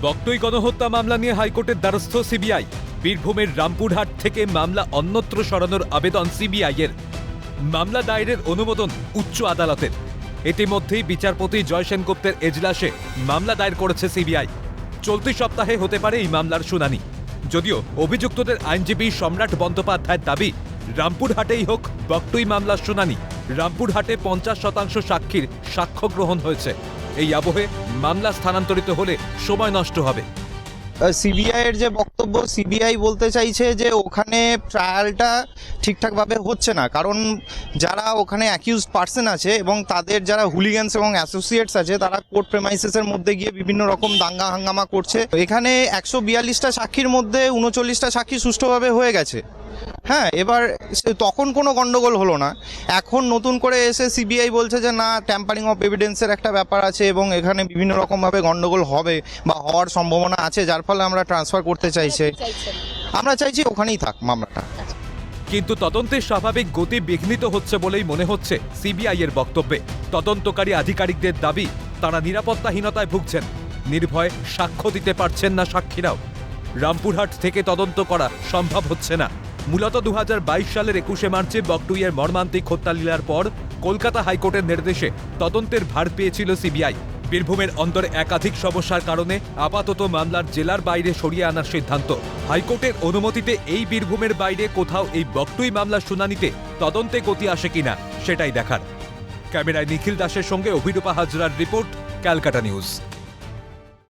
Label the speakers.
Speaker 1: বক্তই গণহত্যা মামলা নিয়ে হাইকোর্টের দ্বারস্থ সিবিআই। বীরভূমের রামপুরহাট থেকে মামলা অন্যত্র সরানোর আবেদন সিবিআই এর মামলা দায়েরের অনুমোদন উচ্চ আদালতের। ইতিমধ্যেই বিচারপতি জয় সেনগুপ্তের এজলাসে মামলা দায়ের করেছে সিবিআই। চলতি সপ্তাহে হতে পারে এই মামলার শুনানি। যদিও অভিযুক্তদের আইনজীবী সম্রাট বন্দ্যোপাধ্যায়ের দাবি, রামপুরহাটেই হোক বক্তই মামলার শুনানি। রামপুরহাটে পঞ্চাশ শতাংশ সাক্ষীর সাক্ষ্য গ্রহণ হয়েছে। এই আবহে মামলা স্থানান্তরিত হলে সময় নষ্ট হবে।
Speaker 2: সিবিআই এর যে বক্তব্য, সিবিআই বলতে চাইছে যে ওখানে ট্রায়ালটা ঠিকঠাকভাবে হচ্ছে না। কারণ যারা ওখানে অ্যাকিউজ পার্সন আছে এবং তাদের যারা হুলিগানস এবং অ্যাসোসিয়েটস আছে, তারা কোর্ট প্রেমাইসেসের মধ্যে গিয়ে বিভিন্ন রকম দাঙ্গা হাঙ্গামা করছে। এখানে একশো বিয়াল্লিশটা সাক্ষীর মধ্যে উনচল্লিশটা সাক্ষী সুষ্ঠুভাবে হয়ে গেছে। হ্যাঁ এবার তখন কোনো গন্ডগোল হলো না। এখন নতুন করে এসে সিবিআই বলছে যে না ট্যাম্পারিং অফ এভিডেন্সের একটা ব্যাপার আছে এবং এখানে বিভিন্ন রকমভাবে গন্ডগোল হবে বা হওয়ার সম্ভাবনা আছে যার ফলে আমরা ট্রান্সফার করতে চাইছি। আমরা চাইছি ওখানেই থাক মামলাটা।
Speaker 1: কিন্তু তদন্তের স্বাভাবিক গতি বিঘ্নিত হচ্ছে বলেই মনে হচ্ছে সিবিআই এর বক্তব্যে। তদন্তকারী আধিকারিকদের দাবি তারা নিরাপত্তাহীনতায় ভুগছেন। নির্ভয়ে সাক্ষ্য দিতে পারছেন না সাক্ষীরাও। রামপুরহাট থেকে তদন্ত করা সম্ভব হচ্ছে না। মূলত দু হাজার বাইশ সালের একুশে মার্চে বকটুইয়ের মর্মান্তিক হত্যালীলার পর কলকাতা হাইকোর্টের নির্দেশে তদন্তের ভার পেয়েছিল সিবিআই। বীরভূমের অন্তরে একাধিক সমস্যার কারণে আপাতত মামলার জেলার বাইরে সরিয়ে আনার সিদ্ধান্ত। হাইকোর্টের অনুমতিতে এই বীরভূমের বাইরে কোথাও এই বকটুই মামলার শুনানিতে তদন্তে গতি আসে কিনা, সেটাই দেখার। ক্যামেরায় নিখিল দাসের সঙ্গে অভিরূপা হাজরার রিপোর্ট, ক্যালকাটা নিউজ।